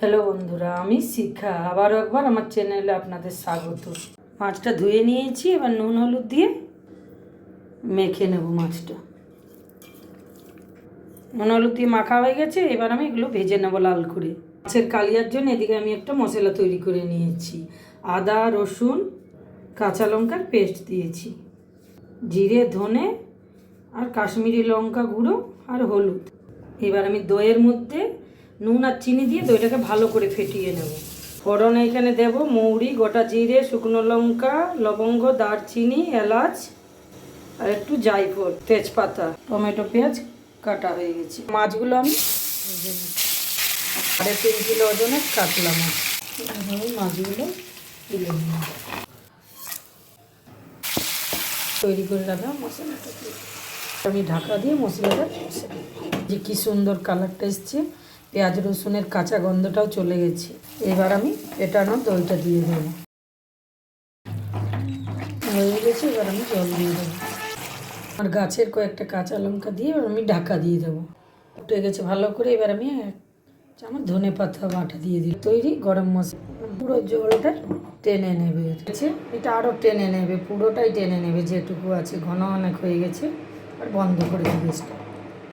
Hello বন্ধুরা, আমি শিখা। আবারও একবার আমার চ্যানেলে আপনাদের স্বাগত। মাছটা ধুয়ে নিয়েছি, এবার নুন হলুদ দিয়ে মেখে নেব মাছটা। নুন হলুদ দিয়ে মাখা হয়ে গেছে, এবার আমি এগুলো ভেজে নেব লাল করে। মাছের কালিয়ার জন্য এদিকে আমি একটা মশলা তৈরি করে নিয়েছি। আদা, রসুন, কাঁচা লঙ্কার পেস্ট দিয়েছি। জিরে, ধনে আর কাশ্মীরি লঙ্কা গুঁড়ো আর হলুদ। এবার আমি দইয়ের মধ্যে নুন আর চিনি দিয়ে দইটাকে ভালো করে ফেটিয়ে নেব। ফোড়ন এখানে দেব, মৌরি, গোটা জিরে, শুকনো লঙ্কা, লবঙ্গ, দারচিনি, এলাচ আর একটু জায়ফল, তেজপাতা, টমেটো, পেঁয়াজ কাটা হয়ে গেছে। মাছগুলো আমি সাড়ে তিন কিলো ওজনের কাটলাম মাছ। মাছগুলো তুলে নিই তৈরি করে রাখা মশলাটা আমি ঢাকা দিয়ে মশলাটা যে কি সুন্দর কালারটা এসছে। পেঁয়াজ রসুনের কাঁচা গন্ধটাও চলে গেছে। এবার আমি পেটানো দইটা দিয়ে দেবো। হয়ে গেছে, এবার আমি জল দিয়ে দেবো। আর গাছের কয়েকটা কাঁচা লঙ্কা দিয়ে এবার আমি ঢাকা দিয়ে দেবো। উঠে গেছে ভালো করে, এবার আমি চামচ ধনে পাতা বাটা দিয়ে দিই তৈরি গরম মশলা। পুরো জলটা টেনে নেবে। ঠিক এটা আরও টেনে নেবে, পুরোটাই টেনে নেবে, যেটুকু আছে। ঘন অনেক হয়ে গেছে, আর বন্ধ করে দিবে।